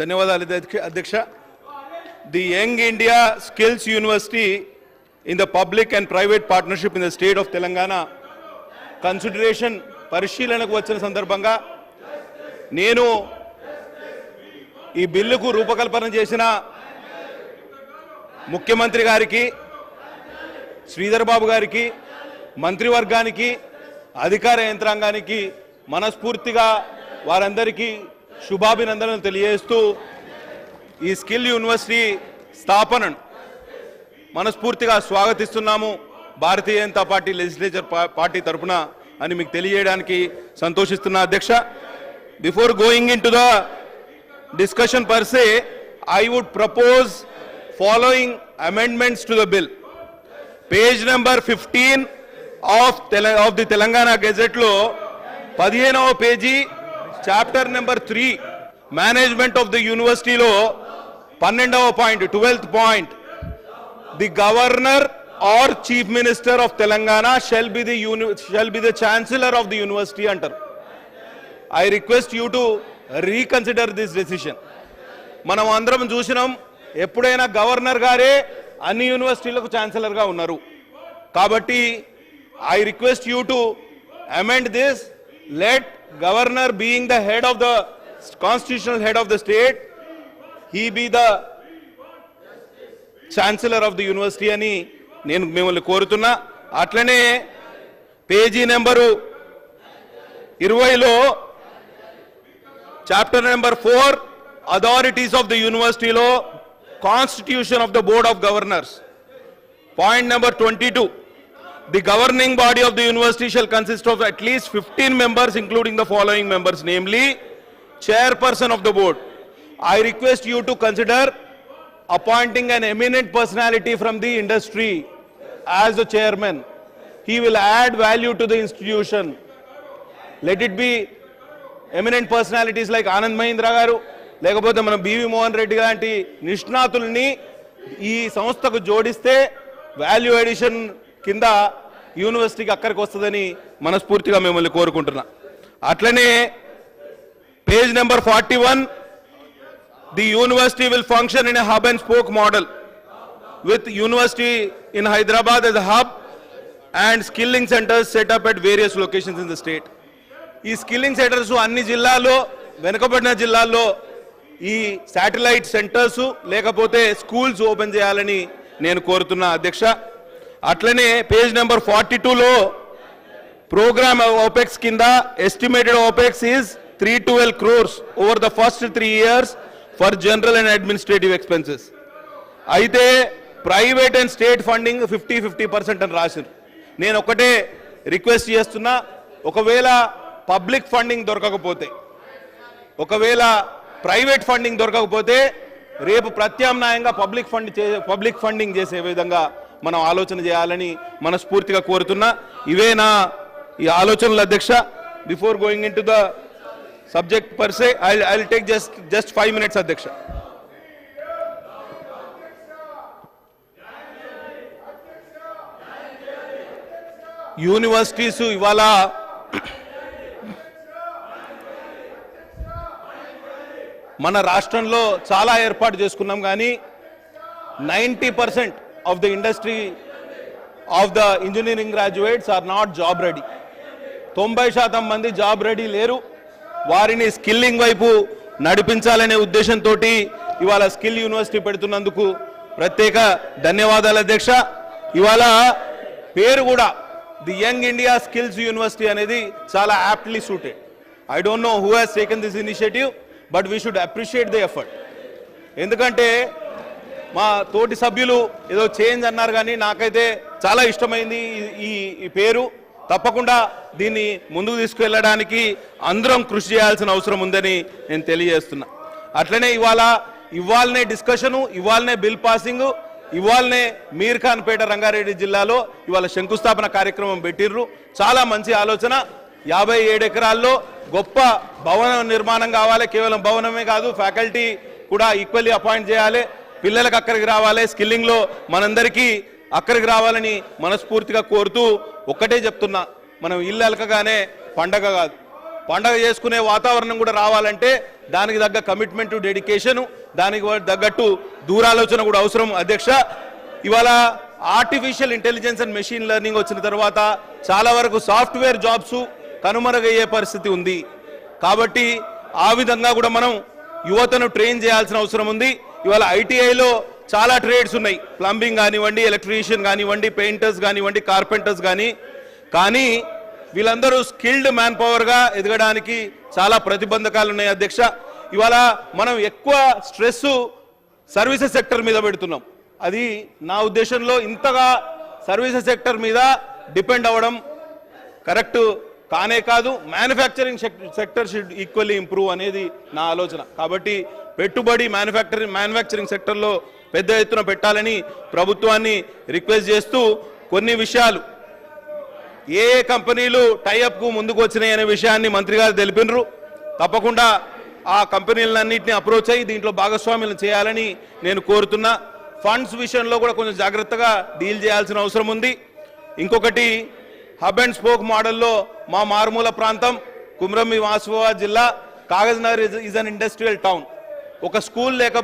ధన్యవాదాలు అధ్యక్ష- అధ్యక్ష. The young India skills university in the public and private partnership in the state of Telangana consideration పరిశీలనకు వచ్చిన సందర్భంగా నేను ఈ బిల్లుకు రూపకల్పన చేసిన ముఖ్యమంత్రి గారికి శ్రీధర్ బాబు గారికి మంత్రివర్గానికి అధికార యంత్రాంగానికి మనస్ఫూర్తిగా వారందరికీ శుభాభినందనలు తెలియజేస్తూ ఈ స్కిల్ యూనివర్సిటీ స్థాపనను మనస్ఫూర్తిగా స్వాగతిస్తున్నాము Bharatiya Janata party legislature party తరఫున అని మీకు తెలియజేయడానికి సంతోషిస్తున్నా అధ్యక్ష before going into the discussion per se, I would propose following amendments to the bill. Page number 15 of Tele- of the Telangana Gazette లో పదిహేనవ page chapter number three management of the యూనివర్సిటీలో పన్నెండవ point twelfth point the governor or chief minister of Telangana shall be the uni shall be the chancellor of the university అంటారు. I request you to reconsider this decision మనం అందరం చూసినాం ఎప్పుడైనా governor గారే అన్ని యూనివర్సిటీలకు ఛాన్సలర్గా ఉన్నారు. కాబట్టి I request you to amend this let governor being the head of the constitutional head of the state he be the chancellor of the university అని నేను మిమ్మల్ని కోరుతున్నా. అట్లనే పేజీ నెంబరు ఇరవైలో chapter number four authorities of the యూనివర్సిటీలో constitution of the board of governors. Point number twenty two. The governing body of the university shall consist of at least fifteen members including the following members namely chairperson of the board. I request you to consider appointing an eminent personality from the industry as the chairman. He will add value to the institution. Let it be eminent personalities like Anand Mahindra గారు లేకపోతే మన BV Mohan Reddy లాంటి నిష్ణాతుల్ని ఈ సంస్థకు జోడిస్తే value addition కింద యూనివర్సిటీకి అక్కడికి వస్తుందని మనస్ఫూర్తిగా మిమ్మల్ని కోరుకుంటున్నా అట్లనే page number forty one the university will function in a hub and spoke model with university in Hyderabad as a hub and skilling centers set up at various locations in the state. ఈ skilling centres అన్ని జిల్లాల్లో వెనుకబడిన జిల్లాల్లో ఈ satellite centres లేకపోతే schools open చేయాలని నేను కోరుతున్నా అధ్యక్ష అట్లనే పేజ్ నెంబర్ ఫార్టీ టూలో ప్రోగ్రామ్ ఓపెక్స్ కింద estimated opex is three twelve crores over the first three years for general and administrative expenses అయితే private and state funding fifty fifty percent అని రాశారు నేను ఒకటే రిక్వెస్ట్ చేస్తున్నా ఒకవేళ పబ్లిక్ ఫండింగ్ దొరకకపోతే ఒకవేళ ప్రైవేట్ ఫండింగ్ దొరకకపోతే రేపు ప్రత్యామ్నాయంగా పబ్లిక్ ఫండ్ చే పబ్లిక్ ఫండింగ్ చేసే విధంగా మనం ఆలోచన చేయాలని మనస్ఫూర్తిగా కోరుతున్నా. ఇవే నా ఈ ఆలోచనలు అధ్యక్ష. Before going into the subject per se I I take just just five minutes అధ్యక్ష. యూనివర్సిటీస్ ఇవాళ మన రాష్ట్రంలో చాలా ఏర్పాటు చేసుకున్నాం కానీ ninety percent of the industry of the engineering graduates are not job ready తొంభై శాతం మంది జాబ్ రెడీ లేరు. వారిని స్కిల్లింగ్ వైపు నడిపించాలనే ఉద్దేశంతో ఇవాళ స్కిల్ యూనివర్సిటీ పెడుతున్నందుకు ప్రత్యేక ధన్యవాదాలు అధ్యక్ష. ఇవాళ పేరు కూడా the young India skills university అనేది చాలా aptly suited I don't know who has taken this initiative but we should appreciate the effort ఎందుకంటే మా తోటి సభ్యులు ఏదో చేంజ్ అన్నారు కానీ నాకైతే చాలా ఇష్టమైంది ఈ- ఈ పేరు. తప్పకుండా దీన్ని ముందుకు తీసుకువెళ్ళడానికి అందరం కృషి చేయాల్సిన అవసరం ఉందని నేను తెలియజేస్తున్నా. అట్లనే ఇవాళ ఇవాళనే డిస్కషను ఇవాళనే బిల్ పాసింగ్ ఇవాళనే మీర్ఖాన్పేట రంగారెడ్డి జిల్లాలో ఇవాళ శంకుస్థాపన కార్యక్రమం పెట్టిర్రు. చాలా మంచి ఆలోచన. యాభై ఏడు ఎకరాల్లో గొప్ప భవన నిర్మాణం కావాలి. కేవలం భవనమే కాదు ఫ్యాకల్టీ కూడా ఈక్వల్లీ అపాయింట్ చేయాలి. పిల్లలకు అక్కడికి రావాలి. స్కిల్లింగ్లో మనందరికీ అక్కడికి రావాలని మనస్ఫూర్తిగా కోరుతూ ఒక్కటే చెప్తున్నా. మనం ఇల్లు అలకగానే పండగ కాదు. పండగ చేసుకునే వాతావరణం కూడా రావాలంటే దానికి తగ్గ కమిట్మెంట్ డెడికేషన్ దానికి తగ్గట్టు దూరాలోచన కూడా అవసరం. అధ్యక్ష ఇవాళ artificial intelligence and machine learning వచ్చిన తర్వాత చాలా వరకు సాఫ్ట్వేర్ జాబ్స్ కనుమరుగయ్యే పరిస్థితి ఉంది. కాబట్టి ఆ విధంగా కూడా మనం యువతను ట్రైన్ చేయాల్సిన అవసరం ఉంది. ఇవాళ ఐటీఐలో చాలా ట్రేడ్స్ ఉన్నాయి. ప్లంబింగ్ కానివ్వండి ఎలక్ట్రీషియన్ కానివ్వండి పెయింటర్స్ కానివ్వండి కార్పెంటర్స్ కానీ కానీ వీళ్ళందరూ స్కిల్డ్ మ్యాన్ పవర్గా ఎదగడానికి చాలా ప్రతిబంధకాలు ఉన్నాయి అధ్యక్ష. ఇవాళ మనం ఎక్కువ స్ట్రెస్ సర్వీసెస్ సెక్టర్ మీద పెడుతున్నాం. అది నా ఉద్దేశంలో ఇంతగా సర్వీసెస్ సెక్టర్ మీద డిపెండ్ అవ్వడం కరెక్ట్ కానే కాదు manufacturing sector should equally improve అనేది నా ఆలోచన. కాబట్టి పెట్టుబడి మ్యానుఫ్యాక్చరింగ్ మ్యానుఫ్యాక్చరింగ్ సెక్టర్లో పెద్ద ఎత్తున పెట్టాలని ప్రభుత్వాన్ని రిక్వెస్ట్ చేస్తూ కొన్ని విషయాలు. ఏ ఏ కంపెనీలు టైఅప్కు ముందుకు వచ్చినాయి అనే విషయాన్ని మంత్రి గారు తెలిపినరు. తప్పకుండా ఆ కంపెనీలన్నింటినీ అప్రోచ్ అయ్యి దీంట్లో భాగస్వామ్యం చేయాలని నేను కోరుతున్నా. ఫండ్స్ విషయంలో కూడా కొంచెం జాగ్రత్తగా డీల్ చేయాల్సిన అవసరం ఉంది. ఇంకొకటి హబ్ అండ్ స్పోక్ మోడల్లో మా మారుమూల ప్రాంతం కుమ్రమి వాసువాబాద్ జిల్లా Kagaznagar is an industrial town ఒక స్కూల్ లేకపోతే